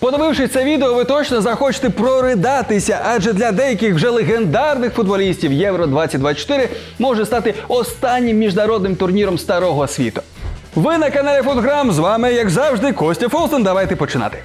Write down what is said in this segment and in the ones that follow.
Подивившись це відео, ви точно захочете проридатися, адже для деяких вже легендарних футболістів Євро 2024 може стати останнім міжнародним турніром старого світу. Ви на каналі Футграм. З вами, як завжди, Костя Фолстен. Давайте починати.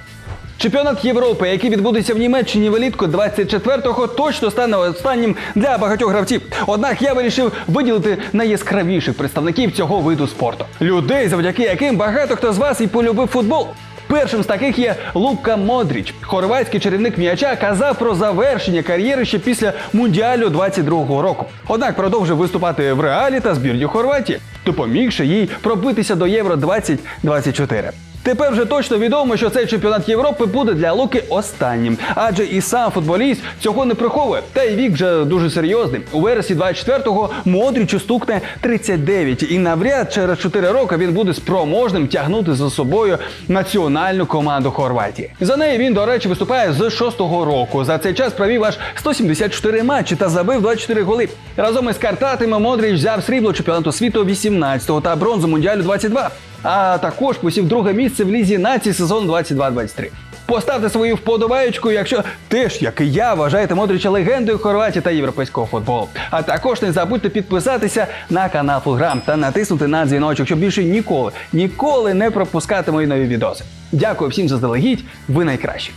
Чемпіонат Європи, який відбудеться в Німеччині влітку 24-го, точно стане останнім для багатьох гравців. Однак я вирішив виділити найяскравіших представників цього виду спорту. Людей, завдяки яким багато хто з вас і полюбив футбол. Першим з таких є Лука Модріч. Хорватський чарівник м'яча казав про завершення кар'єри ще після Мундіалю 22-го року. Однак продовжив виступати в реалі та збірні Хорватії, допомігши їй пробитися до Євро 2024. Тепер вже точно відомо, що цей чемпіонат Європи буде для Луки останнім, адже і сам футболіст цього не приховує. Та й вік вже дуже серйозний. У вересні 24-го Модрічу стукне 39, і навряд через 4 роки він буде спроможним тягнути за собою національну команду Хорватії. За неї він, до речі, виступає з 6-го року. За цей час провів аж 174 матчі та забив 24 голи. Разом із Картатами Модріч взяв срібло чемпіонату світу 18-го та бронзу Мундіалю 22 а також посів друге місце в лізі націй сезон 22-23. Поставте свою вподобаєчку, якщо теж, як і я, вважаєте Модрича легендою Хорватії та європейського футболу. А також не забудьте підписатися на канал Фулграм та натиснути на дзвіночок, щоб більше ніколи, ніколи не пропускати мої нові відоси. Дякую всім заздалегідь, ви найкращі.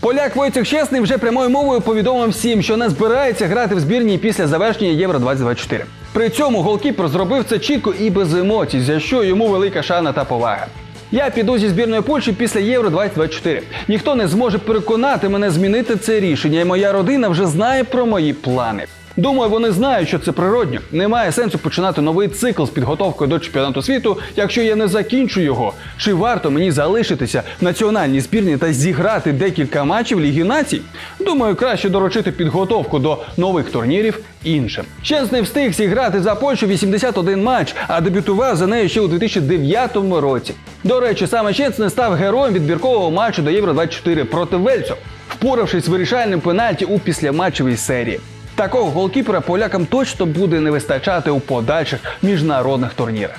Поляк Войцех Чесний вже прямою мовою повідомив всім, що не збирається грати в збірній після завершення Євро 2024. При цьому голкіпер зробив це чітко і без емоцій, за що йому велика шана та повага. Я піду зі збірної Польщі після Євро 2024. Ніхто не зможе переконати мене змінити це рішення, і моя родина вже знає про мої плани. Думаю, вони знають, що це природньо. Немає сенсу починати новий цикл з підготовкою до чемпіонату світу, якщо я не закінчу його. Чи варто мені залишитися в національній збірні та зіграти декілька матчів Ліги націй? Думаю, краще доручити підготовку до нових турнірів іншим. Чесний встиг зіграти за Польщу 81 матч, а дебютував за нею ще у 2009 році. До речі, саме Чесний став героєм відбіркового матчу до Євро 24 проти Вельцю, впоравшись з вирішальним пенальті у післяматчевій серії. Такого голкіпера полякам точно буде не вистачати у подальших міжнародних турнірах.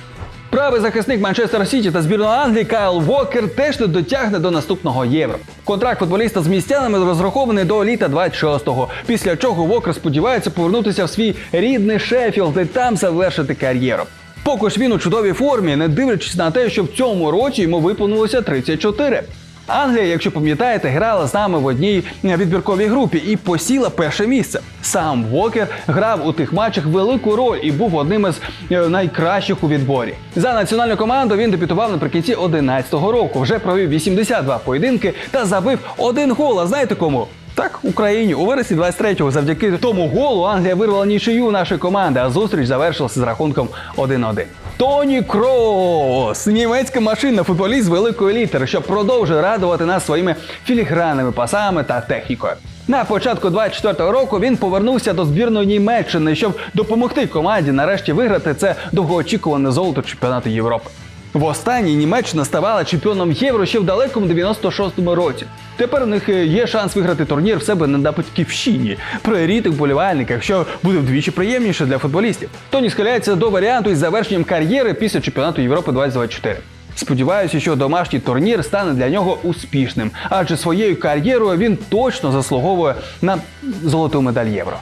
Правий захисник Манчестер Сіті та збірної Англії Кайл Вокер теж не дотягне до наступного євро. Контракт футболіста з містянами розрахований до літа 26-го, після чого Вокер сподівається повернутися в свій рідний Шеффілд і там завершити кар'єру. Поки ж він у чудовій формі, не дивлячись на те, що в цьому році йому виповнилося 34. Англія, якщо пам'ятаєте, грала з нами в одній відбірковій групі і посіла перше місце. Сам Вокер грав у тих матчах велику роль і був одним із е, найкращих у відборі. За національну команду він дебютував наприкінці 11-го року. Вже провів 82 поєдинки та забив один гол. А знаєте кому? Так, Україні у вересні 23-го завдяки тому голу Англія вирвала нічию нашої команди, а зустріч завершилася з рахунком 1-1. Тоні Крос, німецька машина, футболіст великої літери, що продовжує радувати нас своїми філігранними пасами та технікою. На початку 24-го року він повернувся до збірної Німеччини, щоб допомогти команді нарешті виграти це довгоочікуване золото чемпіонату Європи. Востаннє Німеччина ставала чемпіоном євро ще в далекому 96-му році. Тепер у них е, є шанс виграти турнір в себе на батьківщині при рідних що буде вдвічі приємніше для футболістів. Тоні схиляється до варіанту із завершенням кар'єри після чемпіонату Європи 2024. Сподіваюся, що домашній турнір стане для нього успішним, адже своєю кар'єрою він точно заслуговує на золоту медаль євро.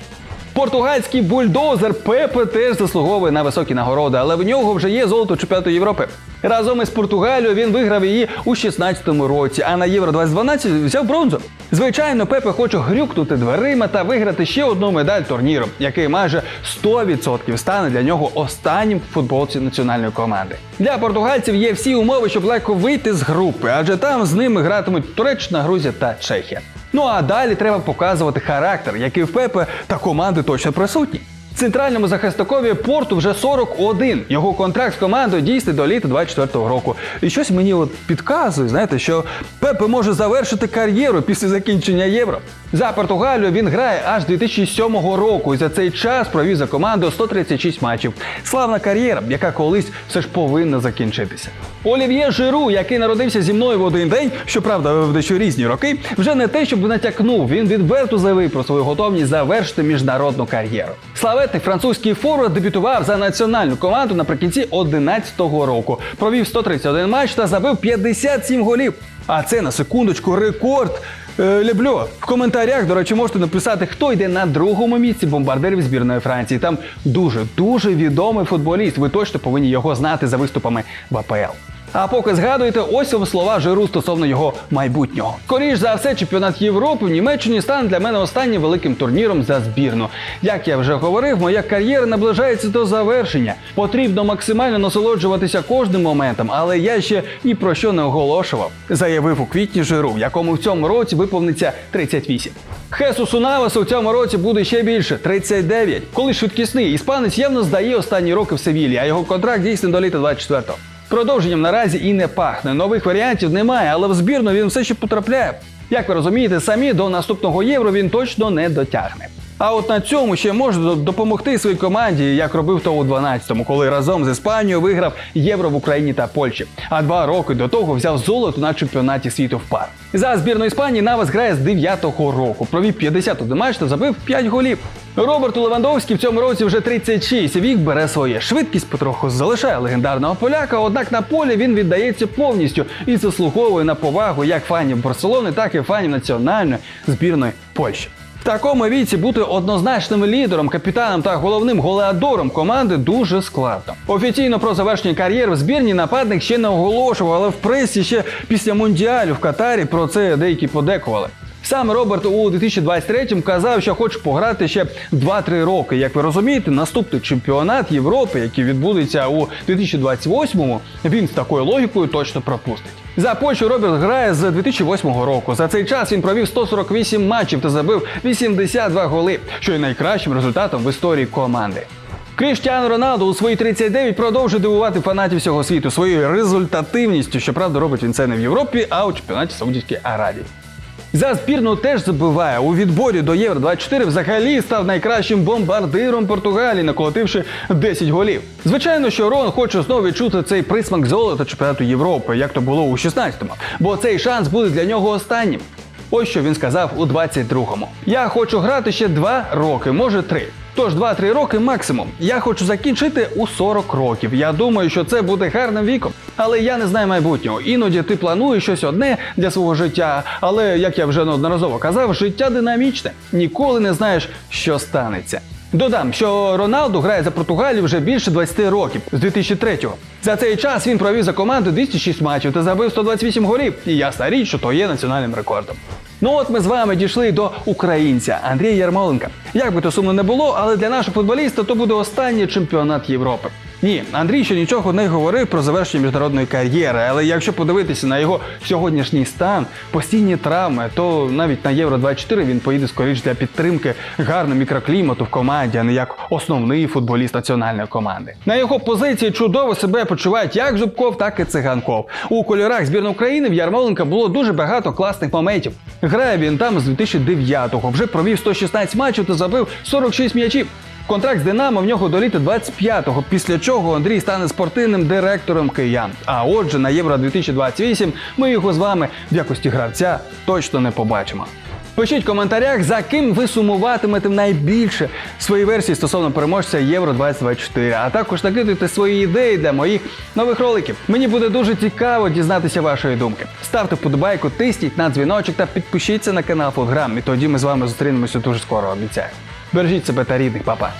Португальський бульдозер Пепе теж заслуговує на високі нагороди, але в нього вже є золото чемпіонату Європи. Разом із Португалією він виграв її у 16-му році, а на Євро 2012 взяв бронзу. Звичайно, Пепе хоче грюкнути дверима та виграти ще одну медаль турніру, який майже 100% стане для нього останнім в футболці національної команди. Для португальців є всі умови, щоб легко вийти з групи, адже там з ними гратимуть Туреччина, Грузія та Чехія. Ну а далі треба показувати характер, який в Пепе та команди точно присутні. Центральному захисникові порту вже 41. Його контракт з командою дійсний до літа 24-го року. І щось мені от підказує, знаєте, що Пепе може завершити кар'єру після закінчення євро. За Португалію він грає аж 2007 року і за цей час провів за командою 136 матчів. Славна кар'єра, яка колись все ж повинна закінчитися. Олів'є Жиру, який народився зі мною в один день, щоправда, в дещо різні роки, вже не те, щоб натякнув. Він відверто заявив про свою готовність завершити міжнародну кар'єру. Славетний французький форвард дебютував за національну команду наприкінці 2011 року. Провів 131 матч та забив 57 голів. А це на секундочку рекорд. Е, Люблю. В коментарях, до речі, можете написати, хто йде на другому місці бомбардирів збірної Франції. Там дуже дуже відомий футболіст. Ви точно повинні його знати за виступами в АПЛ. А поки згадуєте, ось вам слова Жиру стосовно його майбутнього. Скоріш за все, чемпіонат Європи в Німеччині стане для мене останнім великим турніром за збірну. Як я вже говорив, моя кар'єра наближається до завершення. Потрібно максимально насолоджуватися кожним моментом, але я ще ні про що не оголошував. Заявив у квітні Жиру, якому в цьому році виповниться 38. Хесусу Навасу в цьому році буде ще більше 39. Коли швидкісний іспанець явно здає останні роки в Севілі, а його контракт дійсно до літа 24-го. Продовженням наразі і не пахне. Нових варіантів немає, але в збірну він все ще потрапляє. Як ви розумієте, самі до наступного євро він точно не дотягне. А от на цьому ще може допомогти своїй команді, як робив то у 12-му, коли разом з Іспанією виграв євро в Україні та Польщі. А два роки до того взяв золото на чемпіонаті світу в пар. За збірну Іспанії Навас грає з 9-го року. Провів 51 матч та забив 5 голів. Роберту Левандовський в цьому році вже 36. Вік бере своє. Швидкість потроху залишає легендарного поляка. Однак на полі він віддається повністю і заслуговує на повагу як фанів Барселони, так і фанів національної збірної Польщі. В такому віці бути однозначним лідером, капітаном та головним голеадором команди дуже складно. Офіційно про завершення кар'єри в збірні нападник ще не оголошував, але в пресі ще після мундіалю в Катарі про це деякі подекували. Сам Роберт у 2023-му казав, що хоче пограти ще 2-3 роки. Як ви розумієте, наступний чемпіонат Європи, який відбудеться у 2028-му, він з такою логікою точно пропустить. За Польщу Роберт грає з 2008 року. За цей час він провів 148 матчів та забив 82 голи, що є найкращим результатом в історії команди. Кріштіану Роналду у свої 39 продовжує дивувати фанатів всього світу своєю результативністю. Щоправда, робить він це не в Європі, а у чемпіонаті Саудівської Аравії. За збірну теж забиває. У відборі до Євро 24 взагалі став найкращим бомбардиром Португалії, наколотивши 10 голів. Звичайно, що Рон хоче знову відчути цей присмак золота чемпіонату Європи, як то було у 16-му, бо цей шанс буде для нього останнім. Ось що він сказав у 22-му. Я хочу грати ще два роки, може 3. Тож 2-3 роки максимум. Я хочу закінчити у 40 років. Я думаю, що це буде гарним віком. Але я не знаю майбутнього. Іноді ти плануєш щось одне для свого життя. Але як я вже неодноразово казав, життя динамічне. Ніколи не знаєш, що станеться. Додам, що Роналду грає за Португалію вже більше 20 років з 2003-го. За цей час він провів за команду 206 матчів та забив 128 голів. І ясна річ, що то є національним рекордом. Ну от ми з вами дійшли до українця Андрія Ярмоленка. Як би то сумно не було, але для нашого футболіста то буде останній чемпіонат Європи. Ні, Андрій ще нічого не говорив про завершення міжнародної кар'єри, але якщо подивитися на його сьогоднішній стан, постійні травми, то навіть на Євро 24 він поїде скоріш для підтримки гарного мікроклімату в команді, а не як основний футболіст національної команди. На його позиції чудово себе почувають як Зубков, так і циганков. У кольорах збірної України в Ярмоленка було дуже багато класних моментів. Грає він там з 2009-го, вже провів 116 матчів та забив 46 м'ячів. Контракт з Динамо в нього до літа 25-го, після чого Андрій стане спортивним директором киян. А отже, на Євро 2028 ми його з вами в якості гравця точно не побачимо. Пишіть в коментарях, за ким ви сумуватимете найбільше свої версії стосовно переможця Євро 2024, а також накидуйте свої ідеї для моїх нових роликів. Мені буде дуже цікаво дізнатися вашої думки. Ставте вподобайку, тисніть на дзвіночок та підпишіться на канал Футграм. І тоді ми з вами зустрінемося дуже скоро, обіцяю. Бережіть себе та рідних, папа.